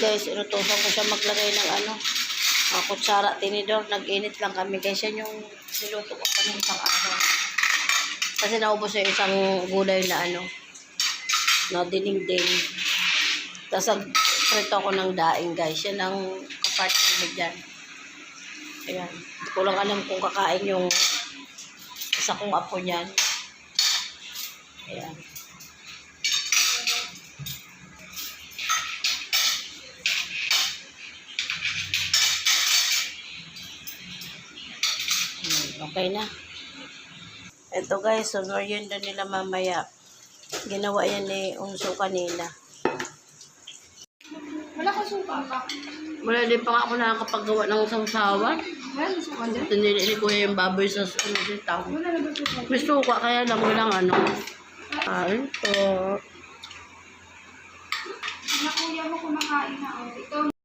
guys, inutusan ko siya maglagay ng ano, uh, kutsara, tinidor. Nag-init lang kami guys. Yan yung niluto ko ng isang araw. Kasi naubos yung isang gulay na ano, na dinigding. Tapos nagprito ko ng daing guys. Yan ang kapartner mo dyan. Ayan. Hindi ko lang alam kung kakain yung isa kong apo niyan. Ayan. Okay na. Ito guys, yun doon nila mamaya. Ginawa yan ni Unso kanina. Wala kang suka ka. Wala din pa ako nakakapagawa ng sausawan. Wala suka dyan? Tinili ni Kuya yung baboy sa ano sitaw. Wala na ba suka? May suka kaya lang walang ano. Kain po. Na kuya mo kumakain na ulit.